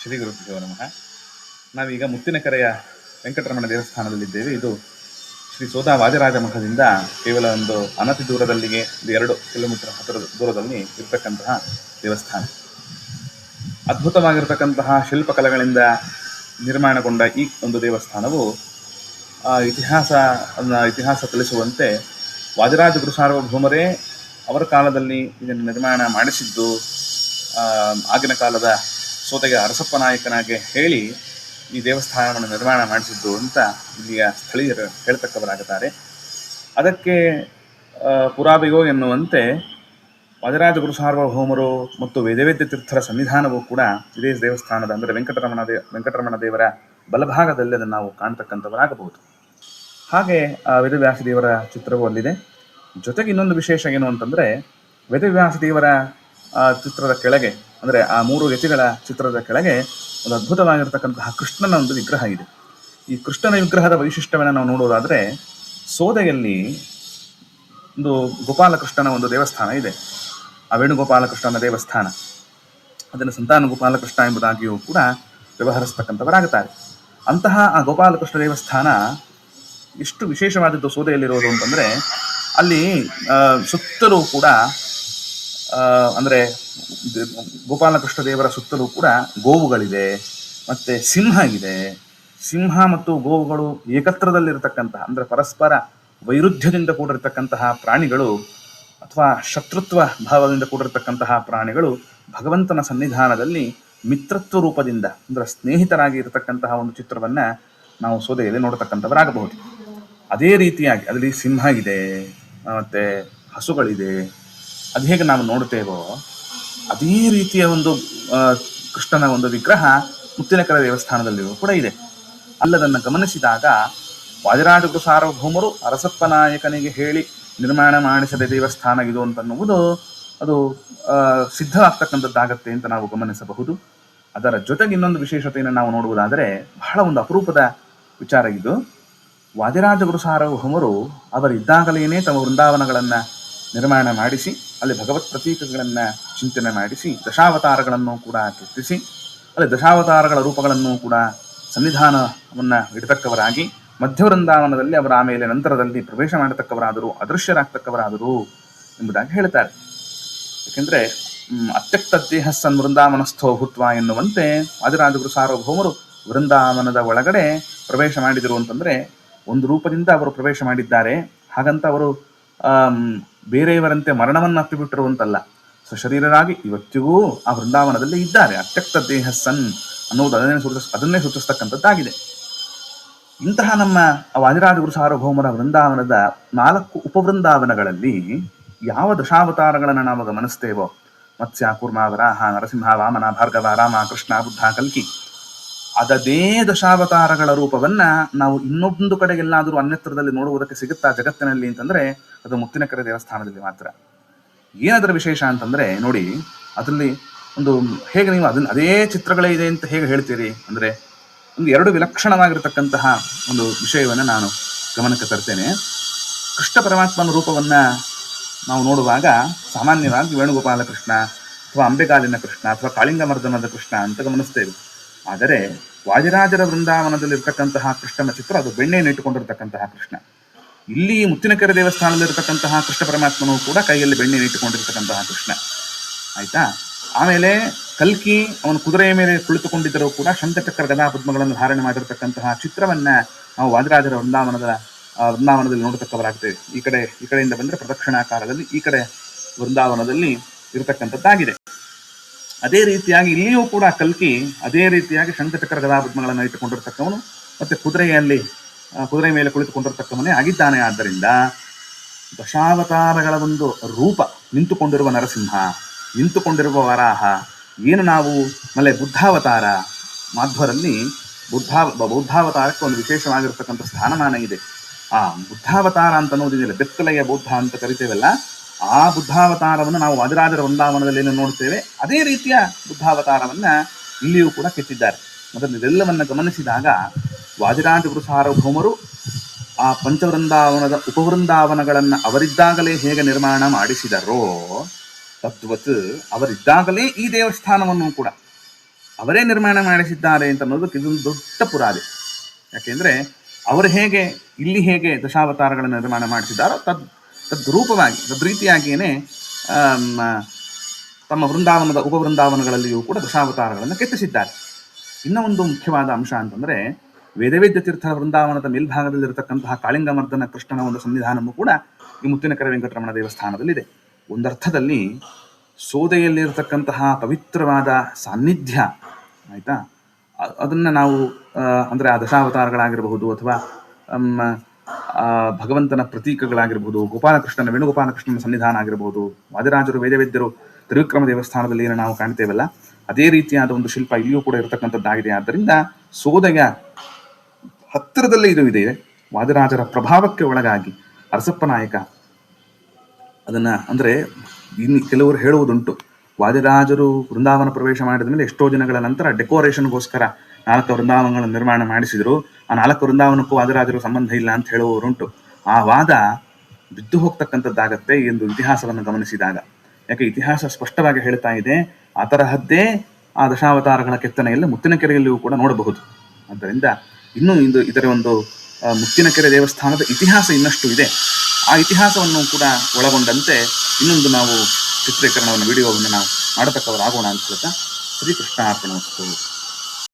ಶ್ರೀ ಗುರುಭ್ಯೋ ನಮಃ ನಾವೀಗ ಮುತ್ತಿನಕೆರೆಯ ವೆಂಕಟರಮಣ ದೇವಸ್ಥಾನದಲ್ಲಿದ್ದೇವೆ. ಇದು ಶ್ರೀ ಸೋದಾ ವಾಜರಾಜ ಮಠದಿಂದ ಕೇವಲ ಒಂದು ಅನತಿ ದೂರದಲ್ಲಿಗೆ ಒಂದು ಎರಡು ಕಿಲೋಮೀಟರ್ ಹತ್ತಿರದ ದೂರದಲ್ಲಿ ಇರತಕ್ಕಂತಹ ದೇವಸ್ಥಾನ. ಅದ್ಭುತವಾಗಿರತಕ್ಕಂತಹ ಶಿಲ್ಪಕಲೆಗಳಿಂದ ನಿರ್ಮಾಣಗೊಂಡ ಈ ಒಂದು ದೇವಸ್ಥಾನವು ಇತಿಹಾಸ ಇತಿಹಾಸ ತಿಳಿಸುವಂತೆ ವಾಜರಾಜ ಗುರು ಸಾರ್ವಭೌಮರೇ ಅವರ ಕಾಲದಲ್ಲಿ ಇದನ್ನು ನಿರ್ಮಾಣ ಮಾಡಿಸಿದ್ದು ಆಗಿನ ಕಾಲದ ಸೋತೆಗೆ ಅರಸಪ್ಪ ನಾಯಕನಾಗೆ ಹೇಳಿ ಈ ದೇವಸ್ಥಾನವನ್ನು ನಿರ್ಮಾಣ ಮಾಡಿಸಿದ್ದು ಅಂತ ಇಲ್ಲಿಯ ಸ್ಥಳೀಯರು ಹೇಳ್ತಕ್ಕವರಾಗುತ್ತಾರೆ ಅದಕ್ಕೆ ಪುರಾಬಿಗೋ ಎನ್ನುವಂತೆ ವಜರಾಜ ಗುರು ಸಾರ್ವಭೌಮರು ಮತ್ತು ವೇದವೇದ್ಯ ತೀರ್ಥರ ಸನ್ನಿಧಾನವೂ ಕೂಡ ಇದೇ ದೇವಸ್ಥಾನದ, ಅಂದರೆ ವೆಂಕಟರಮಣ ದೇ, ವೆಂಕಟರಮಣ ದೇವರ ಬಲಭಾಗದಲ್ಲಿ ಅದನ್ನು ನಾವು ಕಾಣ್ತಕ್ಕಂಥವರಾಗಬಹುದು. ಹಾಗೆ ಆ ವೇದವ್ಯಾಸ ದೇವರ ಚಿತ್ರವೂ ಅಲ್ಲಿದೆ. ಜೊತೆಗೆ ಇನ್ನೊಂದು ವಿಶೇಷ ಏನು ಅಂತಂದರೆ, ವೇದವ್ಯಾಸ ದೇವರ ಚಿತ್ರದ ಕೆಳಗೆ ಅಂದರೆ ಆ ಮೂರು ಯತಿಗಳ ಚಿತ್ರದ ಕೆಳಗೆ ಒಂದು ಅದ್ಭುತವಾಗಿರ್ತಕ್ಕಂತಹ ಕೃಷ್ಣನ ಒಂದು ವಿಗ್ರಹ ಇದೆ. ಈ ಕೃಷ್ಣನ ವಿಗ್ರಹದ ವೈಶಿಷ್ಟ್ಯವನ್ನು ನಾವು ನೋಡೋದಾದರೆ ಸೋದೆಯಲ್ಲಿ ಒಂದು ಗೋಪಾಲಕೃಷ್ಣನ ಒಂದು ದೇವಸ್ಥಾನ ಇದೆ. ಆ ವೇಣುಗೋಪಾಲಕೃಷ್ಣನ ದೇವಸ್ಥಾನ. ಅದನ್ನು ಸಂತಾನ ಗೋಪಾಲಕೃಷ್ಣ ಎಂಬುದಾಗಿಯೂ ಕೂಡ ವ್ಯವಹರಿಸ್ತಕ್ಕಂಥವರಾಗುತ್ತಾರೆ. ಅಂತಹ ಆ ಗೋಪಾಲಕೃಷ್ಣ ದೇವಸ್ಥಾನ ಎಷ್ಟು ವಿಶೇಷವಾದದ್ದು ಸೋದೆಯಲ್ಲಿರೋದು ಅಂತಂದರೆ ಅಲ್ಲಿ ಸುತ್ತಲೂ ಕೂಡ ಅಂದರೆ ಗೋಪಾಲಕೃಷ್ಣ ದೇವರ ಸುತ್ತಲೂ ಕೂಡ ಗೋವುಗಳಿದೆ, ಮತ್ತು ಸಿಂಹ ಇದೆ. ಸಿಂಹ ಮತ್ತು ಗೋವುಗಳು ಏಕತ್ರದಲ್ಲಿರತಕ್ಕಂತಹ, ಅಂದರೆ ಪರಸ್ಪರ ವೈರುಧ್ಯದಿಂದ ಕೂಡಿರತಕ್ಕಂತಹ ಪ್ರಾಣಿಗಳು ಅಥವಾ ಶತ್ರುತ್ವ ಭಾವದಿಂದ ಕೂಡಿರತಕ್ಕಂತಹ ಪ್ರಾಣಿಗಳು ಭಗವಂತನ ಸನ್ನಿಧಾನದಲ್ಲಿ ಮಿತ್ರತ್ವ ರೂಪದಿಂದ, ಅಂದ್ರೆ ಸ್ನೇಹಿತರಾಗಿ ಇರತಕ್ಕಂತಹ ಒಂದು ಚಿತ್ರವನ್ನು ನಾವು ಸೋದೆಯಲ್ಲಿ ನೋಡತಕ್ಕಂಥವರಾಗಬಹುದು. ಅದೇ ರೀತಿಯಾಗಿ, ಅದರಲ್ಲಿ ಸಿಂಹ ಇದೆ, ಮತ್ತು ಹಸುಗಳಿದೆ ಅದು ಹೇಗೆ ನಾವು ನೋಡ್ತೇವೋ ಅದೇ ರೀತಿಯ ಒಂದು ಕೃಷ್ಣನ ಒಂದು ವಿಗ್ರಹ ಮುತ್ತಿನಕರ ದೇವಸ್ಥಾನದಲ್ಲಿಯೂ ಕೂಡ ಇದೆ. ಅಲ್ಲದನ್ನು ಗಮನಿಸಿದಾಗ ವಾಜರಾಜಗುರು ಸಾರ್ವಭೌಮರು ಅರಸಪ್ಪ ನಾಯಕನಿಗೆ ಹೇಳಿ ನಿರ್ಮಾಣ ಮಾಡಿಸದೆ ದೇವಸ್ಥಾನ ಇದು ಅಂತನ್ನುವುದು ಅದು ಸಿದ್ಧವಾಗ್ತಕ್ಕಂಥದ್ದಾಗತ್ತೆ ಅಂತ ನಾವು ಗಮನಿಸಬಹುದು. ಅದರ ಜೊತೆಗೆ ಇನ್ನೊಂದು ವಿಶೇಷತೆಯನ್ನು ನಾವು ನೋಡುವುದಾದರೆ ಬಹಳ ಒಂದು ಅಪರೂಪದ ವಿಚಾರ ಇದು. ವಾದಿರಾಜಗುರು ಸಾರ್ವಭೌಮರು ಅವರಿದ್ದಾಗಲೇನೆ ತಮ್ಮ ವೃಂದಾವನಗಳನ್ನು ನಿರ್ಮಾಣ ಮಾಡಿಸಿ, ಅಲ್ಲಿ ಭಗವತ್ ಪ್ರತೀಕಗಳನ್ನು ಚಿಂತನೆ ಮಾಡಿಸಿ, ದಶಾವತಾರಗಳನ್ನು ಕೂಡ ಕೆತ್ತಿಸಿ, ಅಲ್ಲಿ ದಶಾವತಾರಗಳ ರೂಪಗಳನ್ನು ಕೂಡ ಸನ್ನಿಧಾನವನ್ನು ಇಡತಕ್ಕವರಾಗಿ ಮಧ್ಯ ವೃಂದಾವನದಲ್ಲಿ ಅವರ ಆಮೇಲೆ ನಂತರದಲ್ಲಿ ಪ್ರವೇಶ ಮಾಡತಕ್ಕವರಾದರು, ಅದೃಶ್ಯರಾಗ್ತಕ್ಕವರಾದರು ಎಂಬುದಾಗಿ ಹೇಳ್ತಾರೆ. ಏಕೆಂದರೆ ಅತ್ಯಕ್ತ ದೇಹ ಸನ್ ವೃಂದಾವನಸ್ಥೋ ಭೂತ್ವ ಎನ್ನುವಂತೆ ಆದಿರಾಜಗುರು ಸಾರ್ವಭೌಮರು ವೃಂದಾವನದ ಒಳಗಡೆ ಪ್ರವೇಶ ಮಾಡಿದರು ಅಂತಂದರೆ, ಒಂದು ರೂಪದಿಂದ ಅವರು ಪ್ರವೇಶ ಮಾಡಿದ್ದಾರೆ. ಹಾಗಂತ ಅವರು ಬೇರೆಯವರಂತೆ ಮರಣವನ್ನು ಅಪ್ಪಿಬಿಟ್ಟರು ಅಂತಲ್ಲ ಸಶರೀರರಾಗಿ ಇವತ್ತಿಗೂ ಆ ವೃಂದಾವನದಲ್ಲಿ ಇದ್ದಾರೆ. ಅತ್ಯಕ್ತ ದೇಹ ಸನ್ ಅನ್ನೋದು ಅದನ್ನೇ ಸೂಚಿಸ್, ಅದನ್ನೇ ಸೂಚಿಸ್ತಕ್ಕಂಥದ್ದಾಗಿದೆ. ಇಂತಹ ನಮ್ಮ ವಾದಿರಾಜಗುರು ಸಾರ್ವಭೌಮರ ವೃಂದಾವನದ ನಾಲ್ಕು ಉಪವೃಂದಾವನಗಳಲ್ಲಿ ಯಾವ ದಶಾವತಾರಗಳನ್ನು ನಾವು ಗಮನಿಸ್ತೇವೋ? ಮತ್ಸ್ಯ ಕೂರ್ಮ ವರಾಹ, ನರಸಿಂಹ, ವಾಮನ, ಭಾರ್ಗವ, ರಾಮ, ಕೃಷ್ಣ, ಬುದ್ಧ, ಕಲ್ಕಿ ಅದದೇ ದಶಾವತಾರಗಳ ರೂಪವನ್ನ ನಾವು ಇನ್ನೊಂದು ಕಡೆಗೆಲ್ಲಾದರೂ ಅನ್ಯತ್ರದಲ್ಲಿ ನೋಡುವುದಕ್ಕೆ ಸಿಗುತ್ತಾ ಜಗತ್ತಿನಲ್ಲಿ ಅಂತಂದ್ರೆ ಅದು ಮುತ್ತಿನಕರೆ ದೇವಸ್ಥಾನದಲ್ಲಿ ಮಾತ್ರ. ಏನದರ ವಿಶೇಷ ಅಂತಂದ್ರೆ ನೋಡಿ, ಅದರಲ್ಲಿ ಒಂದು ಹೇಗೆ ನೀವು ಅದನ್ನ ಅದೇ ಚಿತ್ರಗಳೇ ಇದೆ ಅಂತ ಹೇಗೆ ಹೇಳ್ತೀರಿ ಅಂದ್ರೆ ಒಂದು ಎರಡು ವಿಲಕ್ಷಣವಾಗಿರತಕ್ಕಂತಹ ಒಂದು ವಿಷಯವನ್ನು ನಾನು ಗಮನಕ್ಕೆ ತರ್ತೇನೆ. ಕೃಷ್ಣ ಪರಮಾತ್ಮನ ರೂಪವನ್ನ ನಾವು ನೋಡುವಾಗ ಸಾಮಾನ್ಯವಾಗಿ ವೇಣುಗೋಪಾಲ ಕೃಷ್ಣ ಅಥವಾ ಅಂಬೆಗಾಲಿನ ಕೃಷ್ಣ ಅಥವಾ ಕಾಳಿಂಗ ಮರ್ದನದ ಕೃಷ್ಣ ಅಂತ ಗಮನಿಸ್ತೇವೆ. ಆದರೆ ವಾದಿರಾಜರ ವೃಂದಾವನದಲ್ಲಿರ್ತಕ್ಕಂತಹ ಕೃಷ್ಣನ ಚಿತ್ರ, ಅದು ಬೆಣ್ಣೆಯನ್ನು ಇಟ್ಟುಕೊಂಡಿರ್ತಕ್ಕಂತಹ ಕೃಷ್ಣ. ಇಲ್ಲಿ ಮುತ್ತಿನಕೆರೆ ದೇವಸ್ಥಾನದಲ್ಲಿರ್ತಕ್ಕಂತಹ ಕೃಷ್ಣ ಪರಮಾತ್ಮನು ಕೂಡ ಕೈಯಲ್ಲಿ ಬೆಣ್ಣೆ ಇಟ್ಟುಕೊಂಡಿರ್ತಕ್ಕಂತಹ ಕೃಷ್ಣ. ಆಯ್ತಾ? ಆಮೇಲೆ ಕಲ್ಕಿ ಅವನು ಕುದುರೆಯ ಮೇಲೆ ಕುಳಿತುಕೊಂಡಿದ್ದರೂ ಕೂಡ ಶಂಖಚಕ್ರ ಗದಾ ಪದ್ಮಗಳನ್ನು ಧಾರಣೆ ಮಾಡಿರ್ತಕ್ಕಂತಹ ಚಿತ್ರವನ್ನ ನಾವು ವಾದಿರಾಜರ ವೃಂದಾವನದ ವೃಂದಾವನದಲ್ಲಿ ನೋಡತಕ್ಕವರಾಗ್ತೇವೆ. ಈ ಕಡೆ, ಈ ಕಡೆಯಿಂದ ಬಂದರೆ ಪ್ರದಕ್ಷಿಣಾಕಾರದಲ್ಲಿ ಈ ಕಡೆ ವೃಂದಾವನದಲ್ಲಿ ಇರತಕ್ಕಂಥದ್ದಾಗಿದೆ. ಅದೇ ರೀತಿಯಾಗಿ ಇಲ್ಲಿಯೂ ಕೂಡ ಕಲ್ಕಿ ಅದೇ ರೀತಿಯಾಗಿ ಶಂಕಚಕ್ರ ಗದಾಪದ್ಮಗಳನ್ನು ಇಟ್ಟುಕೊಂಡಿರ್ತಕ್ಕವನು ಮತ್ತೆ ಕುದುರೆಯಲ್ಲಿ ಕುದುರೆ ಮೇಲೆ ಕುಳಿತುಕೊಂಡಿರ್ತಕ್ಕವನೇ ಆಗಿದ್ದಾನೆ. ಆದ್ದರಿಂದ ದಶಾವತಾರಗಳ ಒಂದು ರೂಪ ನಿಂತುಕೊಂಡಿರುವ ನರಸಿಂಹ, ನಿಂತುಕೊಂಡಿರುವ ವರಾಹ, ಏನು ನಾವು? ಮಲೆ ಬುದ್ಧಾವತಾರ. ಮಾಧ್ವರಲ್ಲಿ ಬುದ್ಧಾವ ಬೌದ್ಧಾವತಾರಕ್ಕೆ ಒಂದು ವಿಶೇಷವಾಗಿರ್ತಕ್ಕಂಥ ಸ್ಥಾನಮಾನ ಇದೆ. ಆ ಬುದ್ಧಾವತಾರ ಅಂತ ಅನ್ನೋದಿದೆಯಲ್ಲ ಬೆತ್ತಲೆಯ ಬೌದ್ಧ ಅಂತ ಕರಿತೇವಲ್ಲ ಆ ಬುದ್ಧಾವತಾರವನ್ನು ನಾವು ವಾದಿರಾಜರ ವೃಂದಾವನದಲ್ಲಿ ನೋಡ್ತೇವೆ, ಅದೇ ರೀತಿಯ ಬುದ್ಧಾವತಾರವನ್ನು ಇಲ್ಲಿಯೂ ಕೂಡ ಕೆತ್ತಿದ್ದಾರೆ. ಮೊದಲು ಇದೆಲ್ಲವನ್ನ ಗಮನಿಸಿದಾಗ ವಾದಿರಾಜ ಸಾರ್ವಭೌಮರು ಆ ಪಂಚವೃಂದಾವನದ ಉಪವೃಂದಾವನಗಳನ್ನು ಅವರಿದ್ದಾಗಲೇ ಹೇಗೆ ನಿರ್ಮಾಣ ಮಾಡಿಸಿದರೋ ತದ್ವತ್ ಅವರಿದ್ದಾಗಲೇ ಈ ದೇವಸ್ಥಾನವನ್ನು ಕೂಡ ಅವರೇ ನಿರ್ಮಾಣ ಮಾಡಿಸಿದ್ದಾರೆ ಅಂತ ಅನ್ನೋದಕ್ಕೆ ಇದೊಂದು ದೊಡ್ಡ ಪುರಾವೆ. ಯಾಕೆಂದರೆ, ಅವರು ಹೇಗೆ, ಇಲ್ಲಿ ಹೇಗೆ ದಶಾವತಾರಗಳನ್ನು ನಿರ್ಮಾಣ ಮಾಡಿಸಿದ್ದಾರೋ, ತದ್ ತದ್ರೂಪವಾಗಿ ತದ್ರೀತಿಯಾಗಿಯೇ ತಮ್ಮ ವೃಂದಾವನದ ಉಪವೃಂದಾವನಗಳಲ್ಲಿಯೂ ಕೂಡ ದಶಾವತಾರಗಳನ್ನು ಕೆತ್ತಿಸಿದ್ದಾರೆ. ಇನ್ನೂ ಒಂದು ಮುಖ್ಯವಾದ ಅಂಶ ಅಂತಂದರೆ, ವೇದವೇದ್ಯ ತೀರ್ಥ ವೃಂದಾವನದ ಮೇಲ್ಭಾಗದಲ್ಲಿರತಕ್ಕಂತಹ ಕಾಳಿಂಗಮರ್ದನ ಕೃಷ್ಣನ ಒಂದು ಸನ್ನಿಧಾನವೂ ಕೂಡ ಈ ಮುತ್ತಿನಕರ ವೆಂಕಟರಮಣ ದೇವಸ್ಥಾನದಲ್ಲಿದೆ. ಒಂದರ್ಥದಲ್ಲಿ ಸೋದೆಯಲ್ಲಿರತಕ್ಕಂತಹ ಪವಿತ್ರವಾದ ಸಾನ್ನಿಧ್ಯ, ಆಯಿತಾ? ಅದನ್ನು ನಾವು ಅಂದರೆ ಆ ದಶಾವತಾರಗಳಾಗಿರಬಹುದು ಅಥವಾ ಭಗವಂತನ ಪ್ರತೀಕಗಳಾಗಿರ್ಬೋದು, ಗೋಪಾಲಕೃಷ್ಣನ, ವೇಣುಗೋಪಾಲಕೃಷ್ಣನ ಸನ್ನಿಧಾನ ಆಗಿರ್ಬೋದು, ವಾದಿರಾಜರು, ವೇದವೇದ್ಯರು ತ್ರಿವಿಕ್ರಮ ದೇವಸ್ಥಾನದಲ್ಲಿ ಏನು ನಾವು ಕಾಣ್ತೇವಲ್ಲ, ಅದೇ ರೀತಿಯಾದ ಒಂದು ಶಿಲ್ಪ ಇಲ್ಲಿಯೂ ಕೂಡ ಇರತಕ್ಕಂಥದ್ದಾಗಿದೆ. ಆದ್ದರಿಂದ ಸೋದೆಯ ಹತ್ತಿರದಲ್ಲೇ ಇದು ಇದೆ. ವಾದಿರಾಜರ ಪ್ರಭಾವಕ್ಕೆ ಒಳಗಾಗಿ ಅರಸಪ್ಪ ನಾಯಕ ಅದನ್ನ ಅಂದ್ರೆ ಇನ್ನು ಕೆಲವರು ಹೇಳುವುದುಂಟು. ವಾದಿರಾಜರು ಬೃಂದಾವನ ಪ್ರವೇಶ ಮಾಡಿದ ಮೇಲೆ ಎಷ್ಟೋ ದಿನಗಳ ನಂತರ ಡೆಕೋರೇಷನ್ಗೋಸ್ಕರ ನಾಲ್ಕು ವೃಂದಾವನಗಳನ್ನು ನಿರ್ಮಾಣ ಮಾಡಿಸಿದರು. ಆ ನಾಲ್ಕು ವೃಂದಾವನಕ್ಕೂ ವಾದಿರಾಜರು ಸಂಬಂಧ ಇಲ್ಲ ಅಂತ ಹೇಳುವವರುಂಟು. ಆ ವಾದ ಬಿದ್ದು ಹೋಗ್ತಕ್ಕಂಥದ್ದಾಗತ್ತೆ ಎಂದು ಇತಿಹಾಸವನ್ನು ಗಮನಿಸಿದಾಗ. ಯಾಕೆ ಇತಿಹಾಸ ಸ್ಪಷ್ಟವಾಗಿ ಹೇಳ್ತಾ ಇದೆ, ಆ ತರಹದ್ದೇ ಆ ದಶಾವತಾರಗಳ ಕೆತ್ತನೆಯಲ್ಲಿ ಮುತ್ತಿನಕೆರೆಯಲ್ಲಿಯೂ ಕೂಡ ನೋಡಬಹುದು. ಆದ್ದರಿಂದ ಇನ್ನೂ ಇಂದು ಇದರ ಒಂದು ಮುತ್ತಿನ ಕೆರೆ ದೇವಸ್ಥಾನದ ಇತಿಹಾಸ ಇನ್ನಷ್ಟು ಇದೆ. ಆ ಇತಿಹಾಸವನ್ನು ಕೂಡ ಒಳಗೊಂಡಂತೆ ಇನ್ನೊಂದು ನಾವು ಚಿತ್ರೀಕರಣವನ್ನು ವಿಡಿಯೋವನ್ನು ನಾವು ಮಾಡತಕ್ಕವರಾಗೋಣ ಅಂತ ಹೇಳ್ತಾ ಶ್ರೀಕೃಷ್ಣ ಅರ್ಪಣ ವಸ್ತು